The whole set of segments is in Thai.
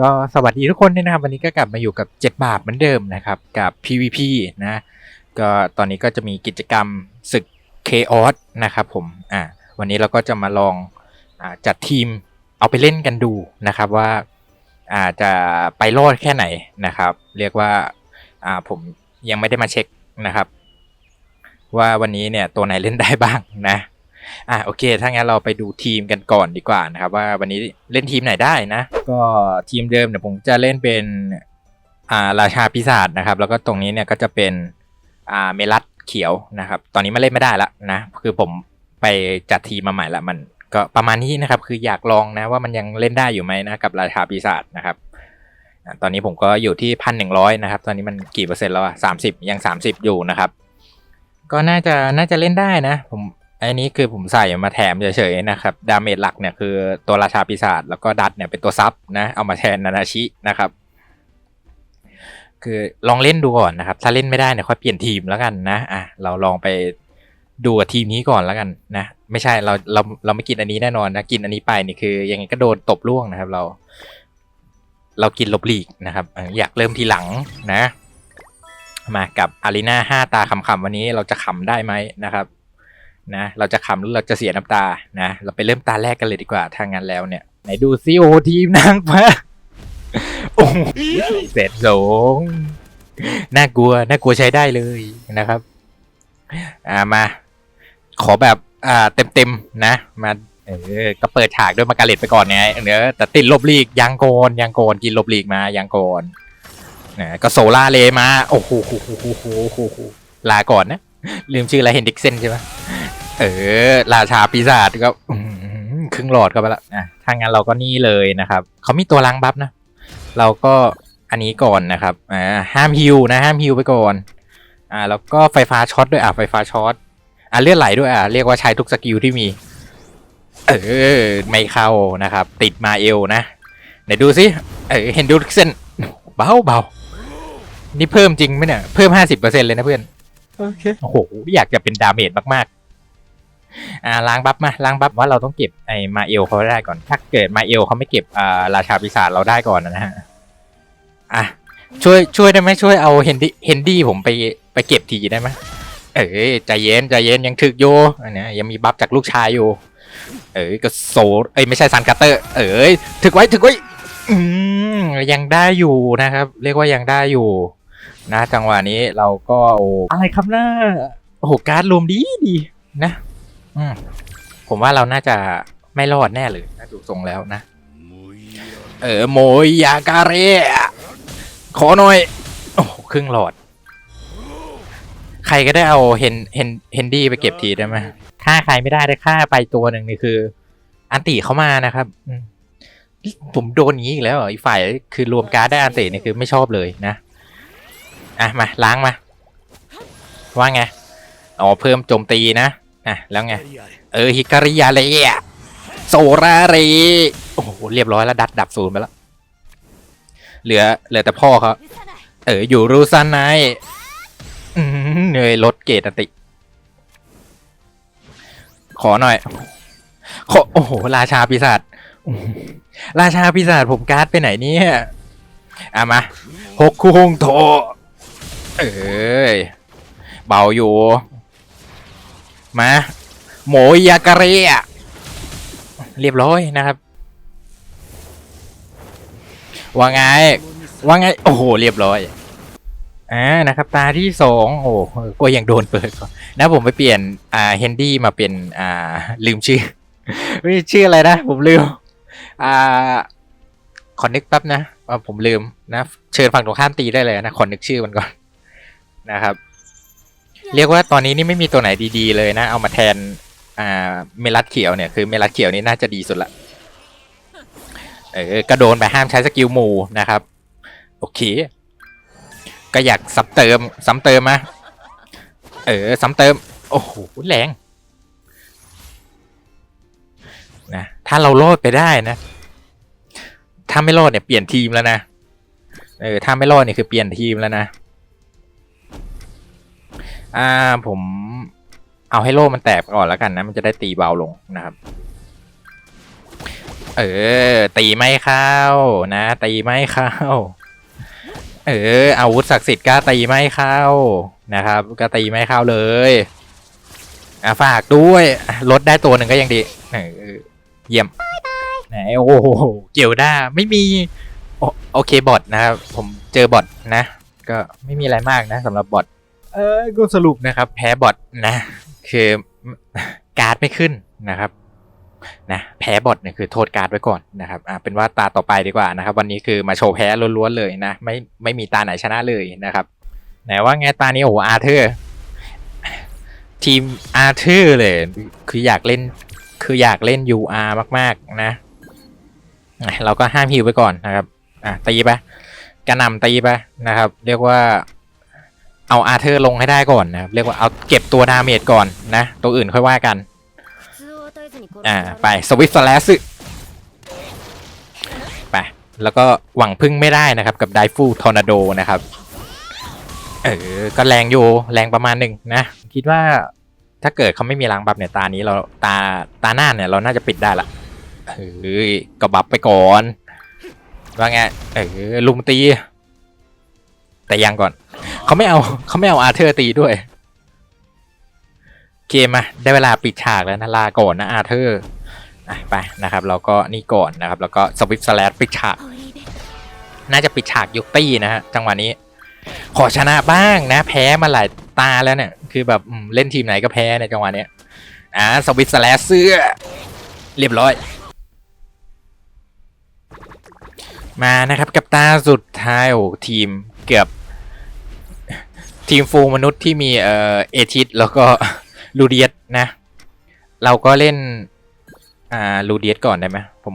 ก็สวัสดีทุกคนด้วยนะครับ วันนี้ก็กลับมาอยู่กับ 7 บาทเหมือนเดิมนะครับ กับ PVP นะก็ตอนนี้ก็จะมีกิจกรรมศึก Chaos นะครับผมอ่าวันนี้เราก็จะมาลองอจัดทีมเอาไปเล่นกันดูนะครับว่าอาจะไปรอดแค่ไหนนะครับ เรียกว่าอ่าผมยังไม่ได้มาเช็คนะครับ ว่าวันนี้เนี่ยตัวไหนเล่นได้บ้างนะ อะโอเค ถ้างั้นเราไปดูทีมกันก่อนดีกว่านะครับ ว่าวันนี้เล่นทีมไหนได้นะ ก็ทีมเดิมเนี่ยผมจะเล่นเป็นอ่าราชาปีศาจนะครับ แล้วก็ตรงนี้เนี่ยก็จะเป็นอ่าเมลัสเขียวนะครับ ตอนนี้มาเล่นไม่ได้ละนะ คือผมไปจัดทีมมาใหม่ละมันก็ประมาณนี้นะครับ คืออยากลองนะว่ามันยังเล่นได้อยู่ไหมนะกับราชาปีศาจนะครับตอนนี้ผมก็อยู่ที่พันหนึ่งร้อยนะครับ ตอนนี้มันกี่เปอร์เซ็นต์แล้วอะสามสิบยังสามสิบอยู่นะครับ ก็น่าจะน่าจะเล่นได้นะ ผม อันนี้คือผมใส่มาแถมเฉยๆนะครับ ดาเมจหลักเนี่ยคือตัวราชาปีศาจแล้วก็ดัตเนี่ยเป็นตัวซับนะเอามาแทนนานาชินะครับ คือลองเล่นดูก่อนนะครับ ถ้าเล่นไม่ได้เนี่ยค่อยเปลี่ยนทีมแล้วกันนะอะเราลองไปดูกับทีมนี้ก่อนแล้วกันนะ ไม่ใช่เราเราเราไม่กินอันนี้แน่นอนนะกินอันนี้ไปนี่คือยังไงก็โดนตบล่วงนะครับ เรา เรากินลบหลีกนะครับอะอยากเริ่มทีหลังนะ มากับอารีนาห้าตาคำๆวันนี้เราจะขำได้ไหมนะครับ นะเราจะขำหรือเราจะเสียน้ำตานะเราไปเริ่มตาแรกกันเลยดีกว่าถ้างั้นแล้วเนี่ยไหนดูซิโอทีมนางฟ้าโอ้โหเสร็จสงน่ากลัวน่ากลัวใช้ได้เลยนะครับ อ่ามา ขอแบบอ่าเต็มๆนะ มาเออก็เปิดฉากด้วยมาการเล็ตไปก่อนไงเนื้อแต่ติดลบลีกยังโกนยังโกนกินลบลีกมายังโกนนะก็โซล่าเลมา โอ้โหโหโหโหโหโหโหลาก่อนนะ ลืมชื่ออะไรเฮนดิกเซนใช่ไหม เออ ราชาปีศาจก็อื้อหือครึ่งหลอดก็ไปละอะถ้างั้นเราก็นี่เลยนะครับ เขามีตัวล้างบัฟนะ เราก็อันนี้ก่อนนะครับ อ่า ห้ามฮิวนะ ห้ามฮิวไปก่อน อ่า แล้วก็ไฟฟ้าช็อตด้วย อะ ไฟฟ้าช็อต อะ เลือดไหลด้วย อะ เรียกว่าใช้ทุกสกิลที่มี เออ ไม่เข้านะครับ ติดมาเอลนะไหนดูสิ เออ เห็นดูเส้นเบาเบานี่เพิ่มจริงไหมเนี่ย เพิ่มห้าสิบเปอร์เซ็นเลยนะเพื่อน โอเค โอ้โห อยากจะเป็นดาเมจมากๆ อ่าล้างบัฟมาล้างบัฟว่าเราต้องเก็บไอ้มาเอลเขาได้ก่อน ถ้าเกิดมาเอลเขาไม่เก็บอ่าราชาปีศาจเราได้ก่อนนะฮะอะช่วยช่วยได้ไหมช่วยเอาเฮนดี้เฮนดี้ผมไปไปเก็บทีได้ไหมเอ้ยใจเย็นใจเย็นยังถึกอยู่อันนี้ยังมีบัฟจากลูกชายอยู่ เอ้ยก็โซเอ้ยไม่ใช่ซันคัตเตอร์ เอ้ยถึกไว้ถึกไว้อืมยังได้อยู่นะครับ เรียกว่ายังได้อยู่ นะจังหวะนี้เราก็โอ้อะไรครับน้าโอ้โหการ์ดรวมดีดีนะ อืมผมว่าเราน่าจะไม่รอดแน่เลยนะดูทรงแล้วนะ เออโมยยาการะขอหน่อย โอ้โหครึ่งหลอด ใครก็ได้เอาเฮนเฮนเฮนดี้ไปเก็บทีได้ไหมฆ่าใครไม่ได้ได้ฆ่าไปตัวหนึ่งนี่คือ อันติเข้ามานะครับอืมผมโดนอย่างนี้อีกแล้วเหรออีกฝ่ายคือรวมการ์ดได้อันตินี่คือไม่ชอบเลยนะอะมาล้างมา ว่าไงอ๋อเพิ่มโจมตีนะ อะแล้วไง เออฮิการิยาเลยอะโซราเรโอ้โหเรียบร้อยแล้วดัดดับศูนย์ไปแล้ว เหลือเหลือแต่พ่อเขาเอออยู่รูซานไนอืมเหนื่อยลดเกตอันติ ขอหน่อย ขอโอ้โห ราชาปีศาจอื้อหือราชาปีศาจผมการ์ดไปไหนเนี่ยอะมาหกคุงโถเอ้ยเบาอยู่ มาโมยากาเรียเรียบร้อยนะครับ ว่าไง ว่าไง โอ้โห เรียบร้อยอ่านะครับ ตาที่สองโอ้โหกลัวยังโดนเปิดก่อนนะผมไปเปลี่ยนอ่าเฮนดี้มาเป็นอ่าลืมชื่อเฮ้ยชื่ออะไรนะ ผมลืมอ่าคอนเน็กแป๊บนะผมลืมนะ เชิญฝั่งตรงข้ามตีได้เลยนะขอนึกชื่อมันก่อนนะครับ เรียกว่าตอนนี้นี่ไม่มีตัวไหนดีๆเลยนะ เอามาแทนอ่าเมลัดเขียวเนี่ยคือเมลัดเขียวนี่น่าจะดีสุดละเออกระโดนไปห้ามใช้สกิลหมูนะครับ โอเค ก็อยากซ้ำเติมซ้ำเติมมาเออซ้ำเติม โอ้โหแรงนะถ้าเรารอดไปได้นะ ถ้าไม่รอดเนี่ยเปลี่ยนทีมแล้วนะเออถ้าไม่รอดเนี่ยคือเปลี่ยนทีมแล้วนะ อ่าผม เอาให้โล่มันแตกก่อนแล้วกันนะ มันจะได้ตีเบาลงนะครับ เออ ตีไม่เข้านะ ตีไม่เข้า เออ อาวุธศักดิ์สิทธิ์ก็ตีไม่เข้านะครับ ก็ตีไม่เข้าเลยอะฝากด้วยลดได้ตัวหนึ่งก็ยังดีเออเยี่ยมไหนโอ้โหเกี่ยวด้าไม่มีโอโอเคบอทนะครับ ผมเจอบอทนะ ก็ไม่มีอะไรมากนะสำหรับบอท เออก็สรุปนะครับ แพ้บอทนะ คือการ์ดไม่ขึ้นนะครับนะแพ้บอทเนี่ยคือโทษการ์ดไว้ก่อนนะครับอ่าเป็นว่าตาต่อไปดีกว่านะครับ วันนี้คือมาโชว์แพ้ล้วนๆเลยนะ ไม่ไม่มีตาไหนชนะเลยนะครับไหนว่าไงตานี้โอ้โหอาร์เธอร์ทีมอาร์เธอร์เลย คืออยากเล่นคืออยากเล่น UR มากๆนะ เราก็ห้ามฮิวไปก่อนนะครับอะตีไปกระนำตีไปนะครับ เรียกว่า เอาอาเธอร์ลงให้ได้ก่อนนะครับเรียกว่าเอาเก็บตัวดาเมจก่อนนะ ตัวอื่นค่อยว่ากัน อ่า ไปสวิตสแลสไป แล้วก็หวังพึ่งไม่ได้นะครับ กับไดฟูทอร์นาโดนะครับ เออ ก็แรงอยู่แรงประมาณหนึ่งนะ คิดว่าถ้าเกิดเขาไม่มีล้างบัฟเนี่ยตานี้เราตาตาหน้าเนี่ยเราน่าจะปิดได้ละเฮ้ยก็บัฟไปก่อนว่าไงเออลุมตี แต่ยังก่อน เขาไม่เอาเขาไม่เอาอาร์เธอร์ตีด้วย เกมมาได้เวลาปิดฉากแล้วนะลาก่อนนะอาร์เธอร์ไปนะครับเราก็นี่ก่อนนะครับ แล้วก็สวิปสแลดปิดฉาก น่าจะปิดฉากยุคตี้นะฮะจังหวะนี้ ขอชนะบ้างนะ แพ้มาหลายตาแล้วเนี่ย คือแบบเล่นทีมไหนก็แพ้ในจังหวะเนี้ยอ่าสวิปสแลดเสื้อ เรียบร้อย มานะครับกับตาสุดท้ายโอ้ทีม เกือบ ทีมฟูลมนุษย์ที่มีเอ่อเอทิสแล้วก็ลูเดียสนะ เราก็เล่น อ่าลูเดียสก่อนได้ไหมผม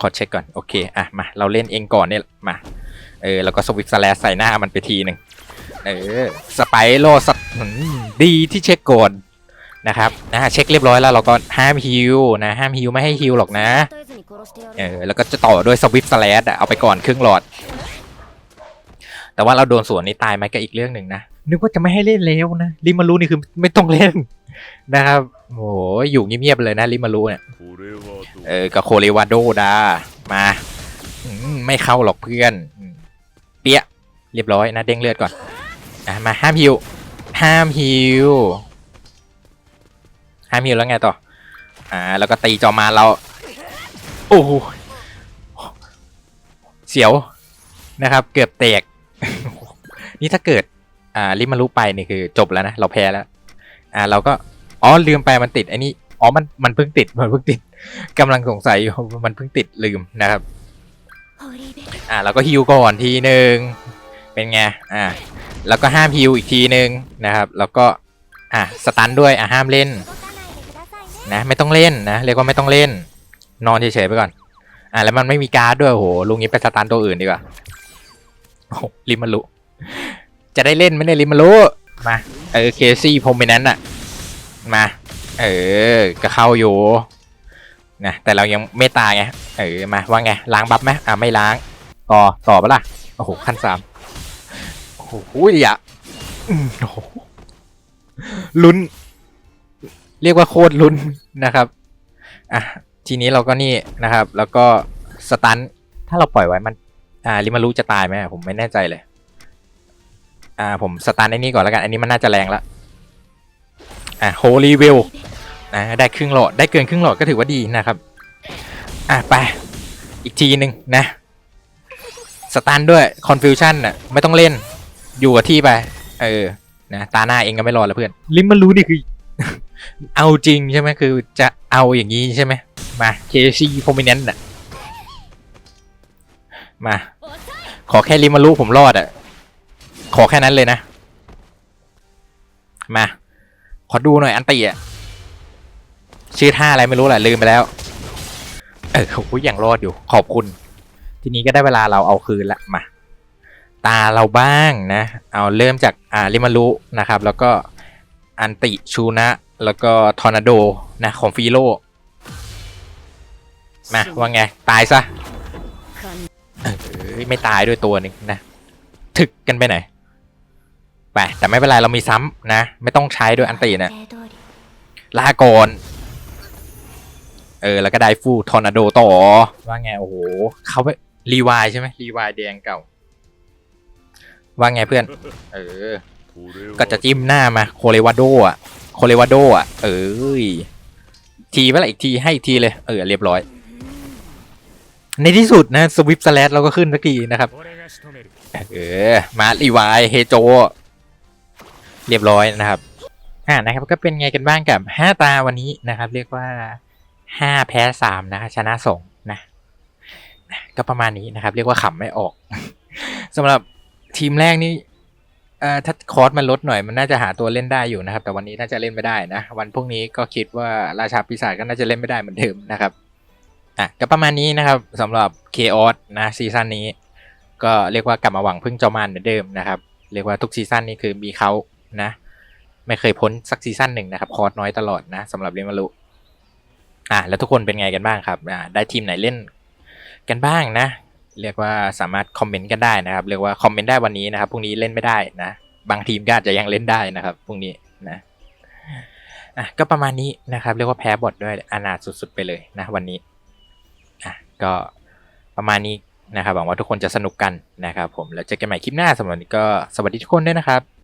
ขอเช็คก่อน โอเค อะ มา เราเล่นเองก่อนเนี่ย มา เออ แล้วก็สวิปสแลสใส่หน้ามันไปทีหนึ่งเออ สไปโรสัตดีที่เช็คก่อนนะครับนะเช็คเรียบร้อยแล้วเราก็ห้ามฮิวนะ ห้ามฮิวไม่ให้ฮิวหรอกนะ เออ แล้วก็จะต่อด้วยสวิปสแลสเอาไปก่อนครึ่งหลอด แต่ว่าเราโดนสวนนี่ตายไหมก็อีกเรื่องหนึ่งนะ นึกว่าจะไม่ให้เล่นแล้วนะริมารูนี่คือไม่ต้องเล่นนะครับโอ้ยอยู่เงียบๆเลยนะริมารูเนี่ยเออกับโคเรวาโดดามาอมไม่เข้าหรอกเพื่อน เปี้ยเรียบร้อยนะเด้งเลือดก่อนอะมาห้ามฮิวห้ามฮิวห้ามฮิวแล้วไงต่ออ่าแล้วก็ตีจอมาเราโอ้โหเสียวนะครับ เกือบแตก นี่ถ้าเกิด อ่าลิมารุไปนี่คือจบแล้วนะ เราแพ้แล้ว อ่า เราก็ อ๋อ ลืมไปมันติดไอ้นี่อ๋อ มัน มันเพิ่งติด มันเพิ่งติดกำลังสงสัยอยู่ มันเพิ่งติดลืมนะครับ อ่าเราก็ฮิวก่อนทีหนึ่งเป็นไง อ่าแล้วก็ห้ามฮิวอีกทีหนึ่งนะครับ แล้วก็ อะสตันด้วย อะห้ามเล่น นะ ไม่ต้องเล่นนะ เรียกว่าไม่ต้องเล่น นอนเฉยๆไปก่อน อะแล้วมันไม่มีการ์ดด้วยโอ้โหลุงนี้ไปสตันตัวอื่นดีกว่า โอ้โหริมารุจะได้เล่นไหมเนี่ยริมารุมาเออเคซี่พรมไปนั้นอะมาเออก็เข้าอยู่นะแต่เรายังไม่ตายไงเออมาว่าไงล้างบัฟไหมอะไม่ล้างต่อต่อปะล่ะโอ้โหขั้นสามโอ้โหอย่าอืมโอ้โหลุ้น เรียกว่าโคตรลุ้นนะครับอะทีนี้เราก็นี่นะครับ แล้วก็สตันถ้าเราปล่อยไว้มัน อ่าริมารุจะตายไหมผมไม่แน่ใจเลย อ่าผมสตันไอ้นี่ก่อนแล้วกัน อันนี้มันน่าจะแรงละอะโฮลีวิลนะได้ครึ่งหลอดได้เกินครึ่งหลอดก็ถือว่าดีนะครับ อะไป อีกทีหนึ่งนะสตันด้วยคอนฟิวชั่นน่ะไม่ต้องเล่นอยู่กับที่ไป เออนะตาหน้าเองก็ไม่รอแล้วเพื่อนลิมมันรู้นี่คือ เอาจริงใช่ไหมคือจะเอาอย่างนี้ใช่ไหมมาเคซีโ o มิเนนต์น่ะ มา ขอแค่ลิมารู้ผมรอดอะขอแค่นั้นเลยนะ มา ขอดูหน่อยอันตีอะชื่อท่าอะไรไม่รู้แหละลืมไปแล้ว เออโอ้ยยังรอดอยู่ ขอบคุณ ทีนี้ก็ได้เวลาเราเอาคืนละมา ตาเราบ้างนะ เอาเริ่มจากอ่าริมารุนะครับ แล้วก็อันติชูนะ แล้วก็ทอร์นาโดนะของฟีโลมาว่าไง ตายซะ เอ้ยไม่ตายด้วยตัวหนึ่งนะ ถึกกันไปไหน ไป แต่ไม่เป็นไรเรามีซ้ำนะ ไม่ต้องใช้ด้วยอันตินะลาก่อนเออ แล้วก็ได้ฟูทอร์นาโดต่อ ว่าไง โอ้โหเขาไปรีวายใช่ไหมรีวายแดงเก่า ว่าไงเพื่อน เออ ก็จะจิ้มหน้ามา โคเลวาโดอะ โคเลวาโดอะ เอ้ย ทีเวลาอีกทีให้อีกทีเลย เออ เรียบร้อย ในที่สุดนะสวิปสแลเราก็ขึ้นสักทีนะครับ เออ มารีวายเฮโจ เรียบร้อยนะครับ อ่านะครับ ก็เป็นไงกันบ้างกับ 5 ตาวันนี้นะครับ เรียกว่า 5 แพ้ 3 นะชนะ2นะก็ประมาณนี้นะครับ เรียกว่าขำไม่ออก สำหรับทีมแรกนี่เอ่อถ้าคอร์สมันลดหน่อยมันน่าจะหาตัวเล่นได้อยู่นะครับ แต่วันนี้น่าจะเล่นไม่ได้นะ วันพรุ่งนี้ก็คิดว่าราชาปีศาจก็น่าจะเล่นไม่ได้เหมือนเดิมนะครับ อะก็ประมาณนี้นะครับสำหรับ k อ o s นะซีซั่นนี้ ก็เรียกว่ากลับมาหวังพึ่งเจอมานเหมือนเดิมนะครับ เรียกว่าทุกซีซั่นนี่คือมีเขานะ ไม่เคยพ้นสักซีซั่นหนึ่งนะครับ คอร์สน้อยตลอดนะสำหรับเรมารุอะแล้วทุกคนเป็นไงกันบ้างครับอ่าได้ทีมไหนเล่นกันบ้างนะ เรียกว่าสามารถคอมเมนต์กันได้นะครับ เรียกว่าคอมเมนต์ได้วันนี้นะครับพรุ่งนี้เล่นไม่ได้นะ บางทีมก็อาจจะยังเล่นได้นะครับพรุ่งนี้นะอะก็ประมาณนี้นะครับ เรียกว่าแพ้บอทด้วยอนาถสุดๆไปเลยนะวันนี้ ก็ประมาณนี้นะครับหวังว่าทุกคนจะสนุกกันนะครับผมแล้วเจอกันใหม่คลิปหน้าสำหรับวันนี้ก็สวัสดีทุกคนด้วยนะครับ